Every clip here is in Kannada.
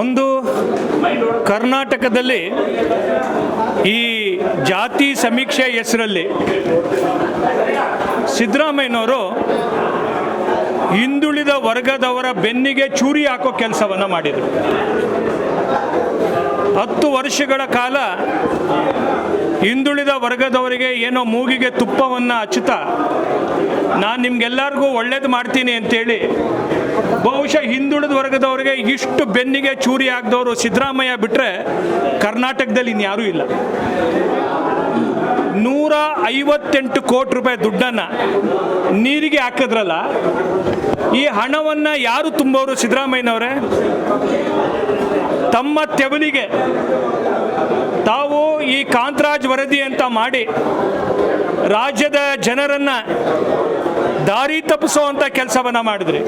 ಒಂದು ಕರ್ನಾಟಕದಲ್ಲಿ ಈ ಜಾತಿ ಸಮೀಕ್ಷೆ ಹೆಸರಲ್ಲಿ ಸಿದ್ದರಾಮಯ್ಯನವರು ಹಿಂದುಳಿದ ವರ್ಗದವರ ಬೆನ್ನಿಗೆ ಚೂರಿ ಹಾಕೋ ಕೆಲಸವನ್ನು ಮಾಡಿದರು. ಹತ್ತು ವರ್ಷಗಳ ಕಾಲ ಹಿಂದುಳಿದ ವರ್ಗದವರಿಗೆ ಏನೋ ಮೂಗಿಗೆ ತುಪ್ಪವನ್ನು ಹಚ್ಚುತ್ತಾ, ನಾನು ನಿಮ್ಗೆಲ್ಲರಿಗೂ ಒಳ್ಳೇದು ಮಾಡ್ತೀನಿ ಅಂತೇಳಿ ಬಹುಶಃ ಹಿಂದುಳಿದ ವರ್ಗದವರಿಗೆ ಇಷ್ಟು ಬೆನ್ನಿಗೆ ಚೂರಿ ಆಗದವರು ಸಿದ್ದರಾಮಯ್ಯ ಬಿಟ್ಟರೆ ಕರ್ನಾಟಕದಲ್ಲಿ ಇನ್ಯಾರೂ ಇಲ್ಲ. ನೂರ ಐವತ್ತೆಂಟು ಕೋಟಿ ರೂಪಾಯಿ ದುಡ್ಡನ್ನು ನೀರಿಗೆ ಹಾಕಿದ್ರಲ್ಲ, ಈ ಹಣವನ್ನು ಯಾರು ತುಂಬೋರು ಸಿದ್ದರಾಮಯ್ಯನವರೇ? ತಮ್ಮ ತೆವಲಿಗೆ ಕಾಂತರಾಜ್ ವರದಿ ಅಂತ ಮಾಡಿ ರಾಜ್ಯದ ಜನರನ್ನ ದಾರಿ ತಪ್ಪಿಸುವಂತ ಕೆಲಸವನ್ನ ಮಾಡಿದ್ರಿ.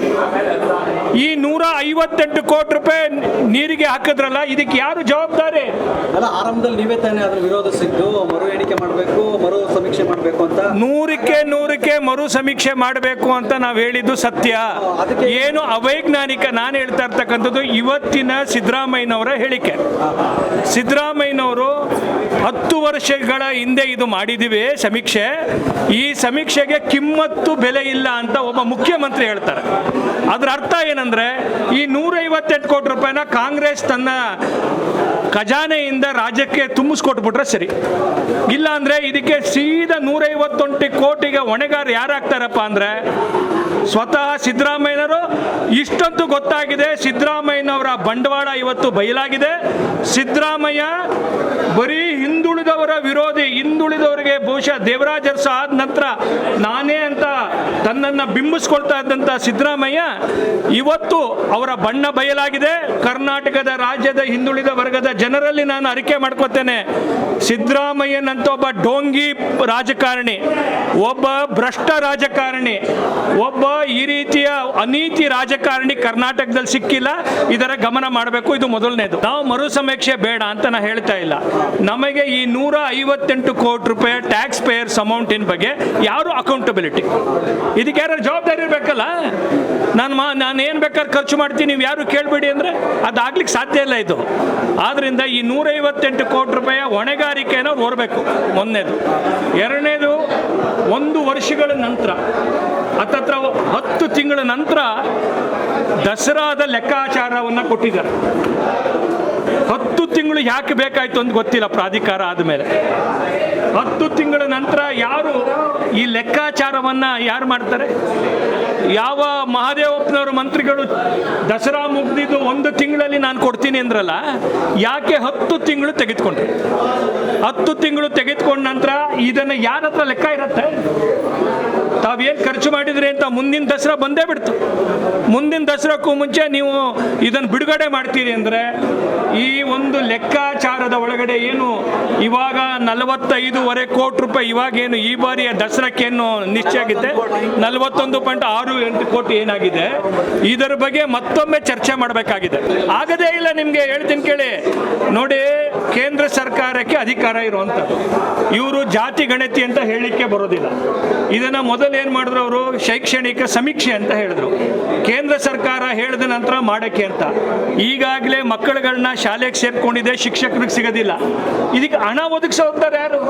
ಈ ನೂರ ಐವತ್ತೆಂಟು ಕೋಟಿ ರೂಪಾಯಿ ನೀರಿಗೆ ಹಾಕಿದ್ರಲ್ಲ ಇದಕ್ಕೆ ಯಾರು ಜವಾಬ್ದಾರಿ? ಅಲ್ಲ ಆರಂಭದಲ್ಲಿ ನೀವೇ ತಾನೇ ಅದ್ರ ವಿರೋಧಿಸಿದ್ದು ಮರು ಎಣಿಕೆ ಮಾಡಬೇಕು ಮರು ಸಮೀಕ್ಷೆ ಮಾಡಬೇಕು ಅಂತ? ನೂರಕ್ಕೆ ನೂರಕ್ಕೆ ಮರು ಸಮೀಕ್ಷೆ ಮಾಡಬೇಕು ಅಂತ ನಾವು ಹೇಳಿದ್ದು ಸತ್ಯ. ಏನು ಅವೈಜ್ಞಾನಿಕ ನಾನು ಹೇಳ್ತಾ ಇರ್ತಕ್ಕಂಥದ್ದು ಇವತ್ತಿನ ಸಿದ್ದರಾಮಯ್ಯನವರ ಹೇಳಿಕೆ. ಸಿದ್ದರಾಮಯ್ಯನವರು ಹತ್ತು ವರ್ಷಗಳ ಹಿಂದೆ ಇದು ಮಾಡಿದ್ದೀವಿ ಸಮೀಕ್ಷೆ. ಈ ಸಮೀಕ್ಷೆಗೆ ಕಿಮ್ಮತ್ತು ಬೆಲೆ ಇಲ್ಲ ಅಂತ ಒಬ್ಬ ಮುಖ್ಯಮಂತ್ರಿ ಹೇಳ್ತಾರೆ. ಅದರ ಅರ್ಥ ಏನಂದ್ರೆ ಈ ನೂರೈವತ್ತೆಂಟು ಕೋಟಿ ರೂಪಾಯಿನ ಕಾಂಗ್ರೆಸ್ ತನ್ನ ಖಜಾನೆಯಿಂದ ರಾಜ್ಯಕ್ಕೆ ತುಂಬಿಸ್ಕೊಟ್ಬಿಟ್ರೆ ಸರಿ. ಇಲ್ಲ ಅಂದ್ರೆ ಇದಕ್ಕೆ ಸೀದಾ ನೂರೈವತ್ತೊಂಟು ಕೋಟಿಗೆ ಹೊಣೆಗಾರ ಯಾರಾಗ್ತಾರಪ್ಪ ಅಂದ್ರೆ ಸ್ವತಃ ಸಿದ್ದರಾಮಯ್ಯನವರು ಇಷ್ಟಂತೂ ಗೊತ್ತಾಗಿದೆ. ಸಿದ್ದರಾಮಯ್ಯನವರ ಬಂಡವಾಳ ಇವತ್ತು ಬಯಲಾಗಿದೆ. ಸಿದ್ದರಾಮಯ್ಯ ಬರೀ ಹಿಂದುಳಿದವರ ವಿರೋಧಿ, ಹಿಂದುಳಿದವರಿಗೆ ಬಹುಶಃ ದೇವರಾಜರ್ ಸಹ ಆದ ನಂತರ ನಾನೇ ಅಂತ ತನ್ನನ್ನು ಬಿಂಬಿಸ್ಕೊಳ್ತಾ ಇದ್ದಂಥ ಸಿದ್ದರಾಮಯ್ಯ ಇವತ್ತು ಅವರ ಬಣ್ಣ ಬಯಲಾಗಿದೆ. ಕರ್ನಾಟಕದ ರಾಜ್ಯದ ಹಿಂದುಳಿದ ವರ್ಗದ ಜನರಲ್ಲಿ ನಾನು ಅರಿಕೆ ಮಾಡ್ಕೋತೇನೆ. ಸಿದ್ದರಾಮಯ್ಯನಂತ ಒಬ್ಬ ಡೋಂಗಿ ರಾಜಕಾರಣಿ, ಒಬ್ಬ ಭ್ರಷ್ಟ ರಾಜಕಾರಣಿ, ಒಬ್ಬ ಈ ರೀತಿಯ ಅನೀತಿ ರಾಜಕಾರಣಿ ಕರ್ನಾಟಕದಲ್ಲಿ ಸಿಕ್ಕಿಲ್ಲ. ಇದರ ಗಮನ ಮಾಡಬೇಕು, ಇದು ಮೊದಲನೇದು. ನಾವು ಮರು ಸಮೀಕ್ಷೆ ಬೇಡ ಅಂತ ನಾ ಹೇಳ್ತಾ ಇಲ್ಲ. ನಮಗೆ ಈ ನೂರ ಐವತ್ತೆಂಟು ಕೋಟಿ ರೂಪಾಯಿ ಟ್ಯಾಕ್ಸ್ ಪೇಯರ್ಸ್ ಅಮೌಂಟಿನ ಬಗ್ಗೆ ಯಾರು ಅಕೌಂಟಬಿಲಿಟಿ ಇದಕ್ಕೆ ಯಾರು ಜವಾಬ್ದಾರಿ ಇರಬೇಕಲ್ಲ? ನಾನು ಮಾ, ನಾನು ಏನು ಬೇಕಾದ್ರೆ ಖರ್ಚು ಮಾಡ್ತೀನಿ, ನೀವು ಯಾರು ಕೇಳಬೇಡಿ ಅಂದರೆ ಅದಾಗ್ಲಿಕ್ಕೆ ಸಾಧ್ಯ ಇಲ್ಲ ಇದು. ಆದ್ದರಿಂದ ಈ ನೂರೈವತ್ತೆಂಟು ಕೋಟಿ ರೂಪಾಯಿ ಹೊಣೆಗಾರಿಕೆಯನ್ನು ಹೊರಬೇಕು ಒಂದನೇದು ಎರಡನೇದು, ಒಂದು ವರ್ಷಗಳ ನಂತರ, ಹತ್ತತ್ರ ಹತ್ತು ತಿಂಗಳ ನಂತರ ದಸರಾದ ಲೆಕ್ಕಾಚಾರವನ್ನು ಕೊಟ್ಟಿದ್ದಾರೆ. ಹತ್ತು ತಿಂಗಳು ಯಾಕೆ ಬೇಕಾಯಿತು ಅಂತ ಗೊತ್ತಿಲ್ಲ ಪ್ರಾಧಿಕಾರ ಆದಮೇಲೆ. ಹತ್ತು ತಿಂಗಳ ನಂತರ ಯಾರು ಈ ಲೆಕ್ಕಾಚಾರವನ್ನ ಯಾರು ಮಾಡ್ತಾರೆ? ಯಾವ ಮಹಾದೇವಪ್ಪನವರು ಮಂತ್ರಿಗಳು ದಸರಾ ಮುಗ್ದಿದ್ದು ಒಂದು ತಿಂಗಳಲ್ಲಿ ನಾನು ಕೊಡ್ತೀನಿ ಅಂದ್ರಲ್ಲ, ಯಾಕೆ ಹತ್ತು ತಿಂಗಳು ತೆಗೆದುಕೊಂಡ್ರೆ? ಹತ್ತು ತಿಂಗಳು ತೆಗೆದುಕೊಂಡ ನಂತರ ಇದನ್ನು ಯಾರ ಹತ್ರ ಲೆಕ್ಕ ಇರುತ್ತೆ? ತಾವೇನು ಖರ್ಚು ಮಾಡಿದ್ರಿ ಅಂತ ಮುಂದಿನ ದಸರಾ ಬಂದೇ ಬಿಡ್ತು. ಮುಂದಿನ ದಸರಾಕ್ಕೂ ಮುಂಚೆ ನೀವು ಇದನ್ನು ಬಿಡುಗಡೆ ಮಾಡ್ತೀರಿ ಅಂದರೆ ಈ ಒಂದು ಲೆಕ್ಕಾಚಾರದ ಒಳಗಡೆ ಏನು ಇವಾಗ ನಲವತ್ತೈದೂವರೆ ಕೋಟಿ ರೂಪಾಯಿ ಇವಾಗೇನು ಈ ಬಾರಿಯ ದಸರಾಕ್ಕೇನು ನಿಶ್ಚಯ ಆಗಿದೆ? ನಲವತ್ತೊಂದು ಪಾಯಿಂಟ್ ಆರು ಎಂಟು ಕೋಟಿ ಏನಾಗಿದೆ? ಇದರ ಬಗ್ಗೆ ಮತ್ತೊಮ್ಮೆ ಚರ್ಚೆ ಮಾಡಬೇಕಾಗಿದೆ. ಆಗದೇ ಇಲ್ಲ ನಿಮಗೆ ಹೇಳ್ತೀನಿ ಕೇಳಿ. ನೋಡಿ, ಕೇಂದ್ರ ಸರ್ಕಾರಕ್ಕೆ ಅಧಿಕಾರ ಇರುವಂಥದ್ದು. ಇವರು ಜಾತಿ ಗಣತಿ ಅಂತ ಹೇಳಿಕ್ಕೆ ಬರೋದಿಲ್ಲ. ಇದನ್ನ ಮೊದಲು ಏನು ಮಾಡಿದ್ರು ಅವರು? ಶೈಕ್ಷಣಿಕ ಸಮೀಕ್ಷೆ ಅಂತ ಹೇಳಿದ್ರು. ಕೇಂದ್ರ ಸರ್ಕಾರ ಹೇಳಿದ ನಂತರ ಮಾಡೋಕ್ಕೆ ಅಂತ. ಈಗಾಗಲೇ ಮಕ್ಕಳುಗಳನ್ನ ಶಾಲೆಗೆ ಸೇರ್ಕೊಂಡಿದೆ, ಶಿಕ್ಷಕರಿಗೆ ಸಿಗೋದಿಲ್ಲ. ಇದಕ್ಕೆ ಹಣ ಒದಗಿಸೋತಾರೆ ಯಾರು?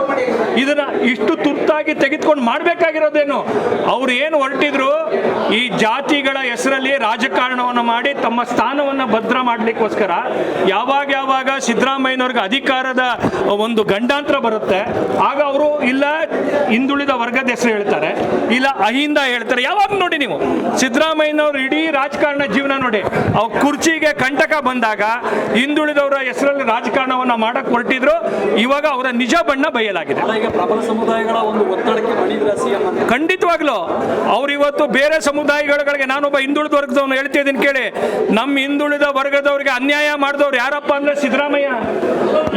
ಇದನ್ನ ಇಷ್ಟು ತುರ್ತಾಗಿ ತೆಗೆದುಕೊಂಡು ಮಾಡಬೇಕಾಗಿರೋದೇನು? ಅವ್ರು ಏನು ಹೊರಟಿದ್ರು, ಈ ಜಾತಿಗಳ ಹೆಸರಲ್ಲಿ ರಾಜಕಾರಣವನ್ನು ಮಾಡಿ ತಮ್ಮ ಸ್ಥಾನವನ್ನು ಭದ್ರ ಮಾಡಲಿಕ್ಕೋಸ್ಕರ ಯಾವಾಗ ಯಾವಾಗ ಸಿದ್ದರಾಮಯ್ಯನವ್ರಿಗೆ ಅಧಿಕಾರದ ಒಂದು ಗಂಡಾಂತರ ಬರುತ್ತೆ, ಆಗ ಅವರು ಇಲ್ಲ ಹಿಂದುಳಿದ ವರ್ಗದ ಹೆಸರು ಹೇಳ್ತಾರೆ, ಇಲ್ಲ ಅಹಿಂದ ಹೇಳ್ತಾರೆ. ಯಾವಾಗ ನೋಡಿ ನೀವು, ಸಿದ್ದರಾಮಯ್ಯನವರು ಇಡೀ ರಾಜಕಾರಣ ಜೀವನ ನೋಡಿ. ಅವ್ರ ಕುರ್ಚಿಗೆ ಕಂಟಕ ಬಂದಾಗ ಹಿಂದುಳಿದವರ ಹೆಸರಲ್ಲಿ ರಾಜಕಾರಣವನ್ನ ಮಾಡಕ್ ಹೊರಟಿದ್ರು. ಇವಾಗ ಅವರ ನಿಜ ಬಣ್ಣ ಬಯಲಾಗಿದೆ. ಖಂಡಿತವಾಗ್ಲು. ಅವ್ರು ಇವತ್ತು ಬೇರೆ ಸಮುದಾಯಗಳಿಗೆ ನಾನೊಬ್ಬ ಹಿಂದುಳಿದ ವರ್ಗದವನು ಹೇಳ್ತಾ ಇದ್ದೀನಿ ಕೇಳಿ. ನಮ್ಮ ಹಿಂದುಳಿದ ವರ್ಗದವರಿಗೆ ಅನ್ಯಾಯ ಮಾಡಿದವ್ರು ಯಾರಪ್ಪ ಅಂದ್ರೆ ಸಿದ್ದರಾಮಯ್ಯ.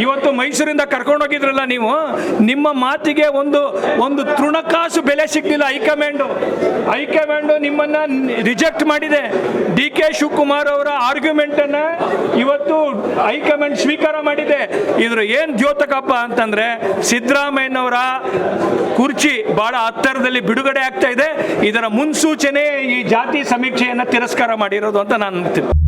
ಇವತ್ತು ಮೈಸೂರಿಂದ ಕರ್ಕೊಂಡೋಗಿದ್ರಲ್ಲ ನೀವು? ನಿಮ್ಮ ಮಾತಿಗೆ ಒಂದು ಒಂದು ತೃಣಕಾಸು ಬೆಲೆ ಸಿಗ್ಲಿಲ್ಲ ಹೈಕಮಾಂಡು. ಹೈಕಮಾಂಡು ನಿಮ್ಮನ್ನ ರಿಜೆಕ್ಟ್ ಮಾಡಿದೆ. ಡಿ ಕೆ ಶಿವಕುಮಾರ್ ಅವರ ಆರ್ಗ್ಯುಮೆಂಟ್ ಅನ್ನ ಇವತ್ತು ಹೈಕಮಾಂಡ್ ಸ್ವೀಕಾರ ಮಾಡಿದೆ. ಇದ್ರ ಏನ್ ದ್ಯೋತಕಪ್ಪ ಅಂತಂದ್ರೆ ಸಿದ್ದರಾಮಯ್ಯನವರ ಕುರ್ಚಿ ಬಹಳ ಹತ್ತರದಲ್ಲಿ ಬಿಡುಗಡೆ ಆಗ್ತಾ ಇದೆ. ಇದರ ಮುನ್ಸೂಚನೆ ಈ ಜಾತಿ ಸಮೀಕ್ಷೆಯನ್ನು ತಿರಸ್ಕಾರ ಮಾಡಿರೋದು ಅಂತ ನಾನು